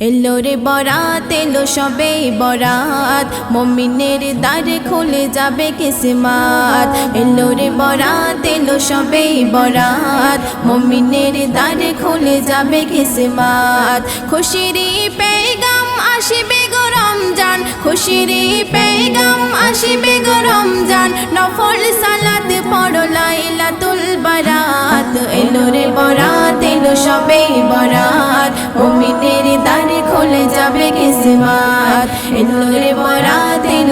এলো রে বরাত, এলো সবে বরাত। মমিনের দ্বারে খুলে যাবে কিসমাত। এলো রে বরাত, এলো সবে বরাত। মমিনের দ্বারে খুলে যাবে কিসমাত। খুশিরি পেগাম আসিবে গো রমজান। খুশিরি পেগাম আসিবে গো রমজান। নফল সালাত পড়ো লাইলাতুল বারাত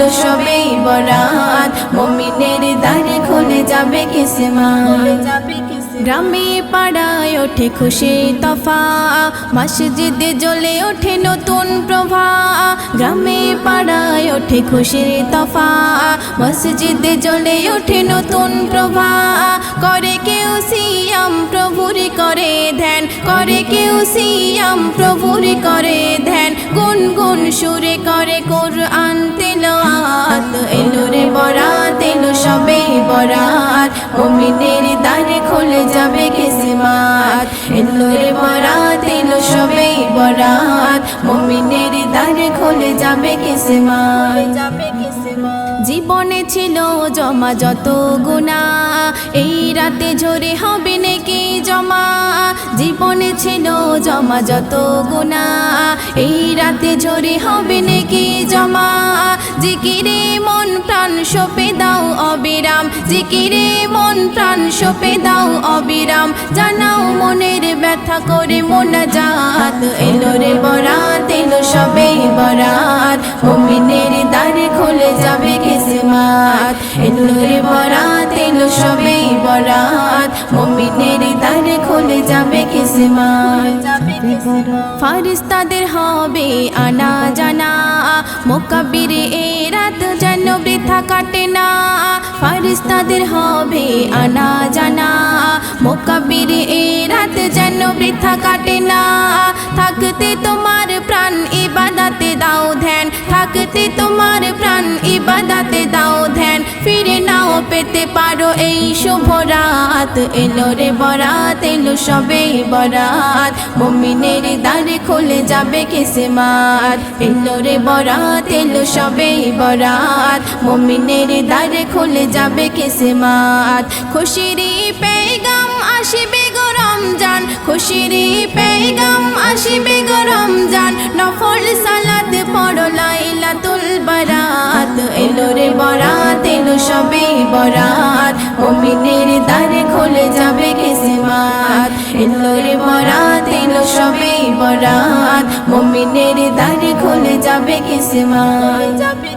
বরাত এলো সবে বরাত। মমিনের দ্বারে খুলে যাবে কিসমাত। গ্রামে পাড়ায় ওঠে খুশি তফা। মসজিদে জ্বলে ওঠে নতুন প্রভা। গ্রামে পাড়ায় ওঠে খুশি তফা। মসজিদে জ্বলে ওঠে নতুন প্রভা। করে কেউ সিয়াম প্রভুর করে ধ্যান। করে কেউ সিয়াম প্রভুর করে ধ্যান। গুন গুন সুরে করে কোরআন মুমিনের দ্বারে খুলে যাবে জীবনে ছিল জমা যত গুণা এই রাতে ঝরে হবে নাকি জমা? জীবনে ছিল জমা যত গুণা এই রাতে ঝরে হবে নাকি জমা? জিকিরে মন প্রাণ সপে দাও অবিরাম জিকিরে মন প্রাণ সপে দাও অবিরাম। জানাও মনের ব্যথা করে মোনা জাত কিসমাত এলো রে বরাত এলো সবে বরাত। মুমিনের দ্বারে খুলে যাবে কিসমাত। ফারিস্তাদের হবে আনা জানা মোকাবিরে এ রাত যেন বৃথা কাটে না। ফারিস্তাদের হবে আনা জানা মোকাবিরে এ রাত যেন বৃথা কাটে না। থাকতে তোমার রাত এলো রে বরাত, এলো সবে বরাত। মমিনের দ্বারে খুলে যাবে কিসমাত এলো রে বরাত, এলো সবে বরাত। মমিনের দ্বারে খুলে যাবে কেসে কিসমাত খুশিরি পেগাম আসিবে গো রমজান। খুশিরি পেগাম আসিবে গো রমজান। নফল সালাত পড়ো লাইলাতুল বারাত। এলো রে বরাত, এলো সবে বরাত। মুমিনের দ্বারে কিসমাত এলো রে বরাত এলো সবে বরাত। মমিনের দ্বারে খুলে যাবে কিসমান যাবে